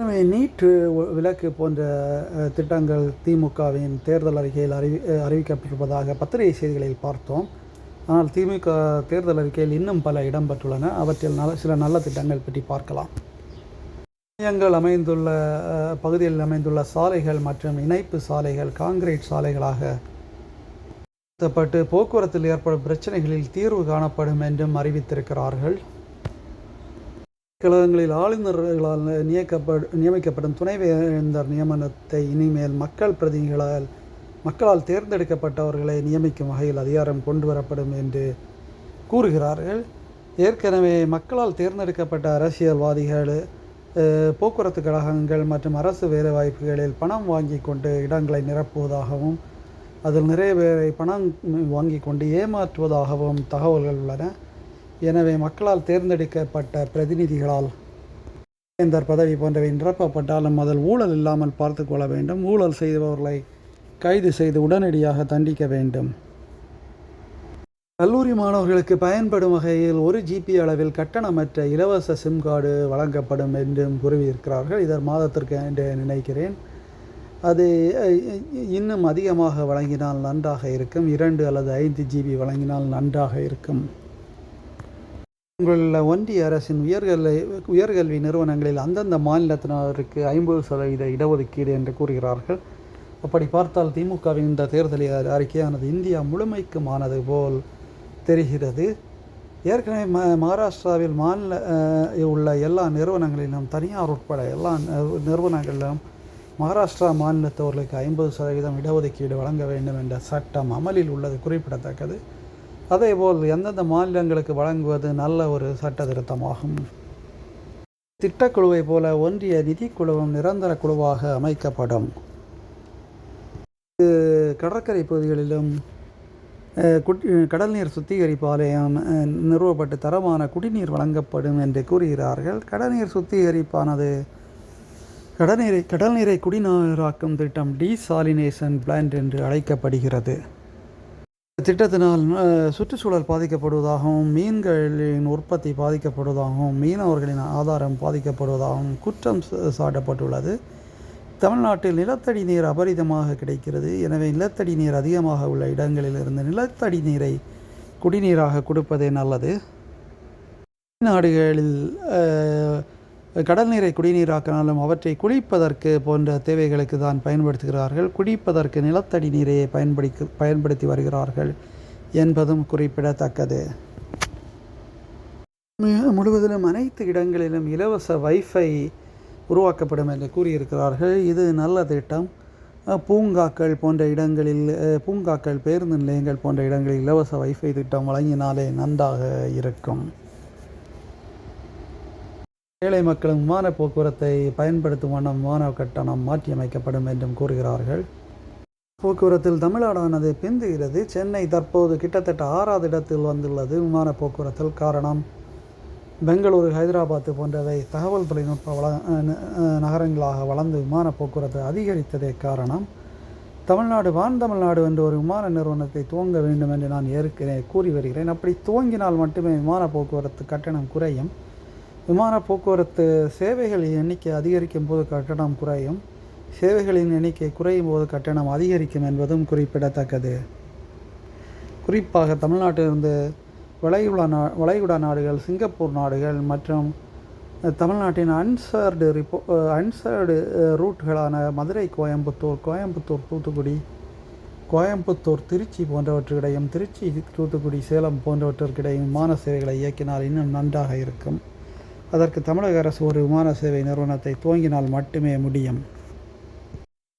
எனவே நீட் விலக்கு போன்ற திட்டங்கள் திமுகவின் தேர்தல் அறிக்கையில் அறிவி அறிவிக்கப்பட்டிருப்பதாக பத்திரிகை செய்திகளில் பார்த்தோம். ஆனால் திமுக தேர்தல் அறிக்கையில் இன்னும் பல இடம்பெற்றுள்ளன. அவற்றில் நல்ல சில நல்ல திட்டங்கள் பற்றி பார்க்கலாம். மையங்கள் அமைந்துள்ள பகுதியில் அமைந்துள்ள சாலைகள் மற்றும் இணைப்பு சாலைகள் காங்கிரீட் சாலைகளாக போக்குவரத்தில் ஏற்படும் பிரச்சனைகளில் தீர்வு காணப்படும் என்றும் அறிவித்திருக்கிறார்கள். கழகங்களில் ஆளுநர்களால் நியக்கப்படு நியமிக்கப்படும் துணைவேந்தர் நியமனத்தை இனிமேல் மக்கள் பிரதிநிதிகளால் மக்களால் தேர்ந்தெடுக்கப்பட்டவர்களை நியமிக்கும் வகையில் அதிகாரம் கொண்டு வரப்படும் என்று கூறுகிறார்கள். ஏற்கனவே மக்களால் தேர்ந்தெடுக்கப்பட்ட அரசியல்வாதிகள் போக்குவரத்து கழகங்கள் மற்றும் அரசு வேலைவாய்ப்புகளில் பணம் வாங்கி கொண்டு இடங்களை நிரப்புவதாகவும் அதில் நிறைய பேரை பணம் வாங்கி கொண்டு ஏமாற்றுவதாகவும் தகவல்கள் உள்ளன. எனவே மக்களால் தேர்ந்தெடுக்கப்பட்ட பிரதிநிதிகளால் வேந்தர் பதவி போன்றவை நிரப்பப்பட்டாலும் அதில் ஊழல் இல்லாமல் பார்த்து கொள்ள வேண்டும். ஊழல் செய்தவர்களை கைது செய்து உடனடியாக தண்டிக்க வேண்டும். கல்லூரி மாணவர்களுக்கு பயன்படும் வகையில் ஒரு ஜிபி அளவில் கட்டணமற்ற இலவச சிம் கார்டு வழங்கப்படும் என்றும் கூறியிருக்கிறார்கள். இதர் மாதத்திற்கு என்று நினைக்கிறேன். அது இன்னும் அதிகமாக வழங்கினால் நன்றாக இருக்கும். இரண்டு அல்லது ஐந்து ஜிபி வழங்கினால் நன்றாக இருக்கும். உங்களில் ஒன்றிய அரசின் உயர்கல்வி உயர்கல்வி நிறுவனங்களில் அந்தந்த மாநிலத்தினருக்கு ஐம்பது சதவீத இடஒதுக்கீடு என்று கூறுகிறார்கள். அப்படி பார்த்தால் திமுகவின் இந்த தேர்தல் அறிக்கையானது இந்தியா முழுமைக்குமானது போல் தெரிகிறது. ஏற்கனவே ம மகாராஷ்டிராவில் மாநில உள்ள எல்லா நிறுவனங்களிலும் தனியார் உட்பட எல்லா நிறுவனங்களிலும் மகாராஷ்டிரா மாநிலத்தவர்களுக்கு ஐம்பது சதவீதம் இடஒதுக்கீடு வழங்க வேண்டும் என்ற சட்டம் அமலில் உள்ளது குறிப்பிடத்தக்கது. அதேபோல் எந்தெந்த மாநிலங்களுக்கு வழங்குவது நல்ல ஒரு சட்ட திருத்தமாகும் திட்டக்குழுவை போல ஒன்றிய நிதிக்குழுவும் நிரந்தர குழுவாக அமைக்கப்படும். இது கடற்கரை பகுதிகளிலும் அஹ், கடல் நீர் சுத்திகரிப்பு ஆலயம் நிறுவப்பட்டு தரமான குடிநீர் வழங்கப்படும் என்று கூறுகிறார்கள். கடல்நீர் சுத்திகரிப்பானது கடல்நீரை கடல்நீரை குடிநீராக்கும் திட்டம் டீசாலினேஷன் பிளான்ட் என்று அழைக்கப்படுகிறது. திட்டத்தினால் சுற்றுச்சூழல் பாதிக்கப்படுவதாகவும் மீன்களின் உற்பத்தி பாதிக்கப்படுவதாகவும் மீனவர்களின் ஆதாரம் பாதிக்கப்படுவதாகவும் குற்றம் சாட்டப்பட்டுள்ளது. தமிழ்நாட்டில் நிலத்தடி நீர் அபரிதமாக கிடைக்கிறது. எனவே நிலத்தடி நீர் அதிகமாக உள்ள இடங்களில் இருந்து நிலத்தடி நீரை குடிநீராக கொடுப்பதே நல்லது. நாடுகளில் கடல் நீரை குடிநீராக்கினாலும் அவற்றை குளிப்பதற்கு போன்ற தேவைகளுக்கு தான் பயன்படுத்துகிறார்கள். குடிப்பதற்கு நிலத்தடி நீரையை பயன்படுத்தி பயன்படுத்தி வருகிறார்கள் என்பதும் குறிப்பிடத்தக்கது. முழுவதிலும் அனைத்து இடங்களிலும் இலவச வைஃபை உருவாக்கப்படும் என்று கூறியிருக்கிறார்கள். இது நல்ல திட்டம். பூங்காக்கள் போன்ற இடங்களில் பூங்காக்கள் பேருந்து நிலையங்கள் போன்ற இடங்களில் இலவச வைஃபை திட்டம் வழங்கினாலே நன்றாக இருக்கும். ஏழை மக்களும் விமான போக்குவரத்தை பயன்படுத்தும் வண்ணம் விமான கட்டணம் மாற்றியமைக்கப்படும் என்றும் கூறுகிறார்கள். போக்குவரத்தில் தமிழ்நாடானது பிந்துகிறது சென்னை தற்போது கிட்டத்தட்ட ஆறாவது இடத்தில் வந்துள்ளது விமான போக்குவரத்தில் காரணம். பெங்களூரு ஹைதராபாத் போன்றவை தகவல் தொழில்நுட்ப வள ந- நகரங்களாக வளர்ந்து விமான போக்குவரத்து அதிகரித்ததே காரணம். தமிழ்நாடு வான் தமிழ்நாடு என்று ஒரு விமான நிறுவனத்தை துவங்க வேண்டும் என்று நான் ஏற்கனவே கூறி வருகிறேன். அப்படி துவங்கினால் மட்டுமே விமான போக்குவரத்து கட்டணம் குறையும். விமான போக்குவரத்து சேவைகளின் எண்ணிக்கை அதிகரிக்கும் போது கட்டணம் குறையும். சேவைகளின் எண்ணிக்கை குறையும் போது கட்டணம் அதிகரிக்கும் என்பதும் குறிப்பிடத்தக்கது. குறிப்பாக தமிழ்நாட்டிலிருந்து வளைகுடா நா வளைகுடா நாடுகள் சிங்கப்பூர் நாடுகள் மற்றும் தமிழ்நாட்டின் அன்சர்டு ரிப்போ அன்சர்டு ரூட்களான மதுரை கோயம்புத்தூர் கோயம்புத்தூர் தூத்துக்குடி கோயம்புத்தூர் திருச்சி போன்றவற்றுக்கிடையும் திருச்சி தூத்துக்குடி சேலம் போன்றவற்றிற்கிடையும் விமான சேவைகளை இயக்கினால் இன்னும் நன்றாக இருக்கும். அதற்கு தமிழக அரசு ஒரு விமான சேவை நிறுவனத்தை துவங்கினால் மட்டுமே முடியும்.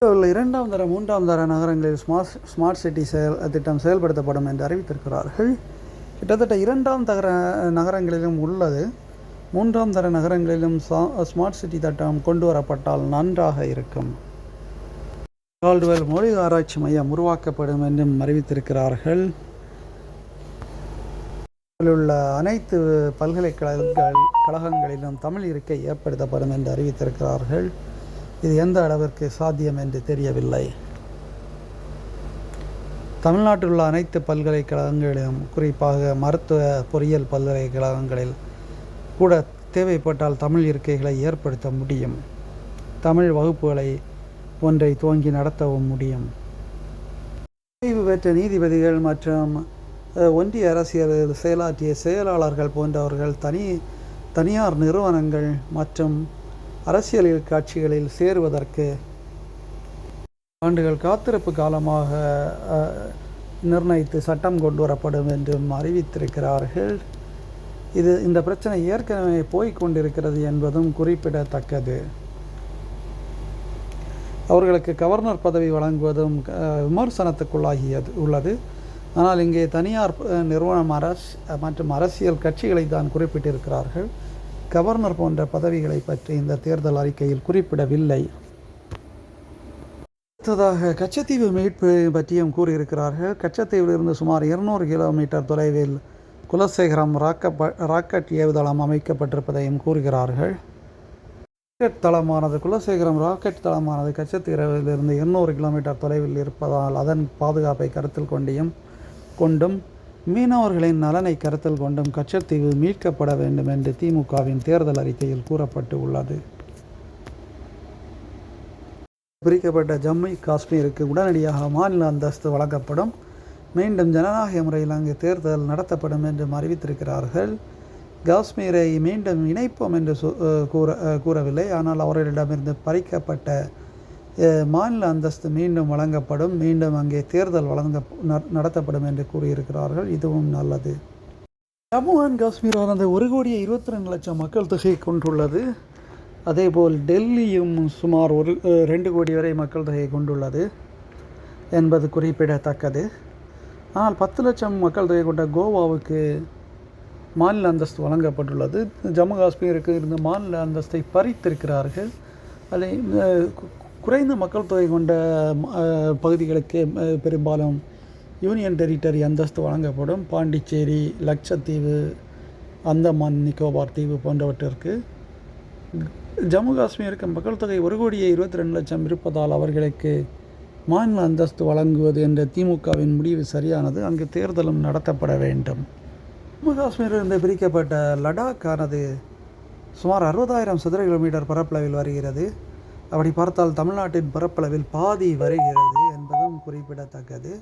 உள்ள இரண்டாம் தர மூன்றாம் தர நகரங்களில் ஸ்மார்ட் ஸ்மார்ட் சிட்டி செயல் திட்டம் செயல்படுத்தப்படும் என்று அறிவித்திருக்கிறார்கள். கிட்டத்தட்ட இரண்டாம் தர நகரங்களிலும் உள்ளது. மூன்றாம் தர நகரங்களிலும் ஸ்மார்ட் சிட்டி திட்டம் கொண்டு வரப்பட்டால் நன்றாக இருக்கும். கால்டுவெல் மொழி ஆராய்ச்சி மையம் உருவாக்கப்படும் என்றும் அறிவித்திருக்கிறார்கள். உள்ள அனைத்து பல்கலைக்கழகங்கள் கழகங்களிலும் தமிழ் இருக்கை ஏற்படுத்தப்படும் என்று அறிவித்திருக்கிறார்கள். இது எந்த அளவிற்கு சாத்தியம் என்று தெரியவில்லை. தமிழ்நாட்டில் உள்ள அனைத்து பல்கலைக்கழகங்களிலும் குறிப்பாக மருத்துவ பொறியியல் பல்கலைக்கழகங்களில் கூட தேவைப்பட்டால் தமிழ் இருக்கைகளை ஏற்படுத்த முடியும். தமிழ் வகுப்புகளை ஒன்றை துவங்கி நடத்தவும் முடியும். ஓய்வு பெற்ற நீதிபதிகள் மற்றும் ஒன்றிய அரசியல் செயலாற்றிய செயலாளர்கள் போன்றவர்கள் தனி தனியார் நிறுவனங்கள் மற்றும் அரசியலில் கட்சிகளில் சேருவதற்கு ஆண்டுகள் காத்திருப்பு காலமாக நிர்ணயித்து சட்டம் கொண்டு வரப்படும் என்றும் அறிவித்திருக்கிறார்கள். இது இந்த பிரச்சனை ஏற்கனவே போய்க் கொண்டிருக்கிறது என்பதும் குறிப்பிடத்தக்கது. அவர்களுக்கு கவர்னர் பதவி வழங்குவதும் விமர்சனத்துக்குள்ளாகியது உள்ளது. ஆனால் இங்கே தனியார் நிறுவனம் அரசு மற்றும் அரசியல் கட்சிகளை தான் குறிப்பிட்டிருக்கிறார்கள். கவர்னர் போன்ற பதவிகளை பற்றி இந்த தேர்தல் அறிக்கையில் குறிப்பிடவில்லை. அடுத்ததாக கச்சத்தீவு மீட்பு பற்றியும் கூறியிருக்கிறார்கள். கச்சத்தீவிலிருந்து சுமார் இருநூறு கிலோமீட்டர் தொலைவில் குலசேகரம் ராக்கப்ப ராக்கெட் ஏவுதளம் அமைக்கப்பட்டிருப்பதையும் கூறுகிறார்கள். ராக்கெட் தளமானது குலசேகரம் ராக்கெட் தளமானது கச்சத்தீவிலிருந்து இருநூறு கிலோமீட்டர் தொலைவில் இருப்பதால் அதன் பாதுகாப்பை கருத்தில் கொண்டியும் கொண்டும் மீனவர்களின் நலனை கருத்தில் கொண்டும் கச்சத்தீவு மீட்கப்பட வேண்டும் என்று திமுகவின் தேர்தல் அறிக்கையில் கூறப்பட்டு உள்ளது பிரிக்கப்பட்ட ஜம்மு காஷ்மீருக்கு உடனடியாக மாநில அந்தஸ்து வழங்கப்படும். மீண்டும் ஜனநாயக முறையில் அங்கு தேர்தல் நடத்தப்படும் என்றும் அறிவித்திருக்கிறார்கள். காஷ்மீரை மீண்டும் இணைப்போம் என்று கூற கூறவில்லை. ஆனால் அவர்களிடமிருந்து பறிக்கப்பட்ட மாநில அந்தஸ்து மீண்டும் வழங்கப்படும் மீண்டும் அங்கே தேர்தல் வழங்க நடத்தப்படும் என்று கூறியிருக்கிறார்கள். இதுவும் நல்லது. ஜம்மு அண்ட் காஷ்மீரானது ஒரு கோடியே இருபத்தி ரெண்டு லட்சம் மக்கள் தொகை கொண்டுள்ளது. அதேபோல் டெல்லியும் சுமார் ஒரு ரெண்டு கோடி வரை மக்கள் தொகை கொண்டுள்ளது என்பது குறிப்பிடத்தக்கது. ஆனால் பத்து லட்சம் மக்கள் தொகை கொண்ட கோவாவுக்கு மாநில அந்தஸ்து வழங்கப்பட்டுள்ளது. ஜம்மு காஷ்மீருக்கு இருந்த மாநில அந்தஸ்தை பறித்திருக்கிறார்கள். அதை குறைந்த மக்கள் தொகை கொண்ட பகுதிகளுக்கு பெரும்பாலும் யூனியன் டெரிட்டரி அந்தஸ்து வழங்கப்படும். பாண்டிச்சேரி லட்சத்தீவு அந்தமான் நிக்கோபார் தீவு போன்றவற்றிற்கு ஜம்மு காஷ்மீருக்கு மக்கள் தொகை ஒரு கோடியே இருபத்தி ரெண்டு லட்சம் இருப்பதால் அவர்களுக்கு மாநில அந்தஸ்து வழங்குவது என்ற திமுகவின் முடிவு சரியானது. அங்கு தேர்தலும் நடத்தப்பட வேண்டும். ஜம்மு காஷ்மீரிலிருந்து பிரிக்கப்பட்ட லடாக் ஆனது சுமார் அறுபதாயிரம் சதுர கிலோமீட்டர் பரப்பளவில் வருகிறது. அப்படி பார்த்தால் தமிழ்நாட்டின் பரப்பளவில் பாதி வருகிறது என்பதும் குறிப்பிடத்தக்கது.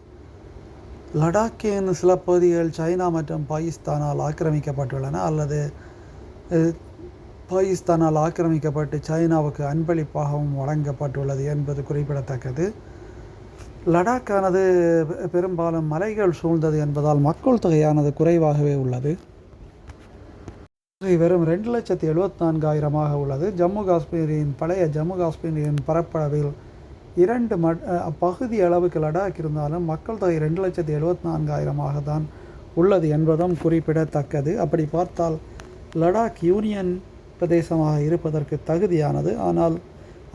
லடாக்கின் சில பகுதிகள் சைனா மற்றும் பாகிஸ்தானால் ஆக்கிரமிக்கப்பட்டுள்ளன. அல்லது பாகிஸ்தானால் ஆக்கிரமிக்கப்பட்டு சைனாவுக்கு அன்பளிப்பாகவும் வழங்கப்பட்டுள்ளது என்பது குறிப்பிடத்தக்கது. லடாக்கானது பெ- பெரும்பாலும் மலைகள் சூழ்ந்தது என்பதால் மக்கள் தொகையானது குறைவாகவே உள்ளது. வெறும் ரெண்டு லட்சத்தி எழுபத்தி நான்காயிரமாக உள்ளது. ஜம்மு காஷ்மீரின் பழைய ஜம்மு காஷ்மீரின் பரப்பளவில் இரண்டு மட் பகுதி அளவுக்கு லடாக் இருந்தாலும் மக்கள் தொகை ரெண்டு லட்சத்தி எழுபத்தி நான்காயிரமாக தான் உள்ளது என்பதும் குறிப்பிடத்தக்கது. அப்படி பார்த்தால் லடாக் யூனியன் பிரதேசமாக இருப்பதற்கு தகுதியானது. ஆனால்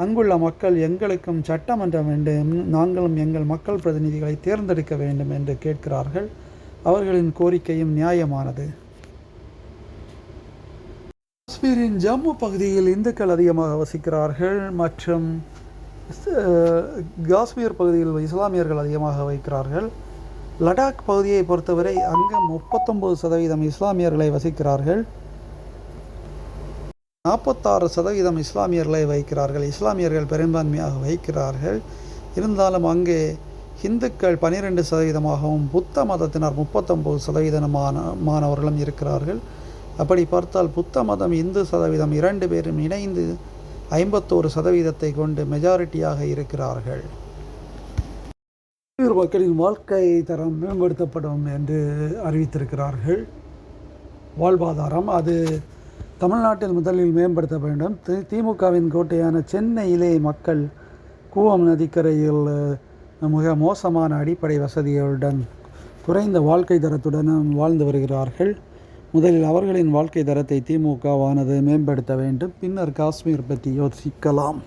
அங்குள்ள மக்கள் எங்களுக்கும் சட்டமன்றம் வேண்டும் நாங்களும் எங்கள் மக்கள் பிரதிநிதிகளை தேர்ந்தெடுக்க வேண்டும் என்று கேட்கிறார்கள். அவர்களின் கோரிக்கையும் நியாயமானது. காஷ்மீரின் ஜம்மு பகுதியில் இந்துக்கள் அதிகமாக வசிக்கிறார்கள் மற்றும் காஷ்மீர் பகுதியில் இஸ்லாமியர்கள் அதிகமாக வைக்கிறார்கள் லடாக் பகுதியை பொறுத்தவரை அங்கு முப்பத்தொம்பது சதவீதம் இஸ்லாமியர்களை வசிக்கிறார்கள். நாற்பத்தாறு சதவீதம் இஸ்லாமியர்களை வைக்கிறார்கள் இஸ்லாமியர்கள் பெரும்பான்மையாக வைக்கிறார்கள் இருந்தாலும் அங்கே இந்துக்கள் பனிரெண்டு சதவீதமாகவும் புத்த மதத்தினர் முப்பத்தொம்பது சதவீதமான மாணவர்களும் இருக்கிறார்கள். அப்படி பார்த்தால் புத்த மதம் இந்து சதவீதம் இரண்டு பேரும் இணைந்து ஐம்பத்தோரு சதவீதத்தை கொண்டு மெஜாரிட்டியாக இருக்கிறார்கள். மக்களின் வாழ்க்கை தரம் மேம்படுத்தப்படும் என்று அறிவித்திருக்கிறார்கள். வாழ்வாதாரம் அது தமிழ்நாட்டில் முதலில் மேம்படுத்த வேண்டும். தி திமுகவின் கோட்டையான சென்னையிலே மக்கள் கூவம் நதிக்கரையில் மிக மோசமான அடிப்படை வசதிகளுடன் குறைந்த வாழ்க்கை தரத்துடன் வாழ்ந்து வருகிறார்கள். முதலில் அவர்களின் வாழ்க்கை தரத்தை திமுகவானது மேம்படுத்த வேண்டும். பின்னர் காஷ்மீர் பற்றி யோசிக்கலாம்.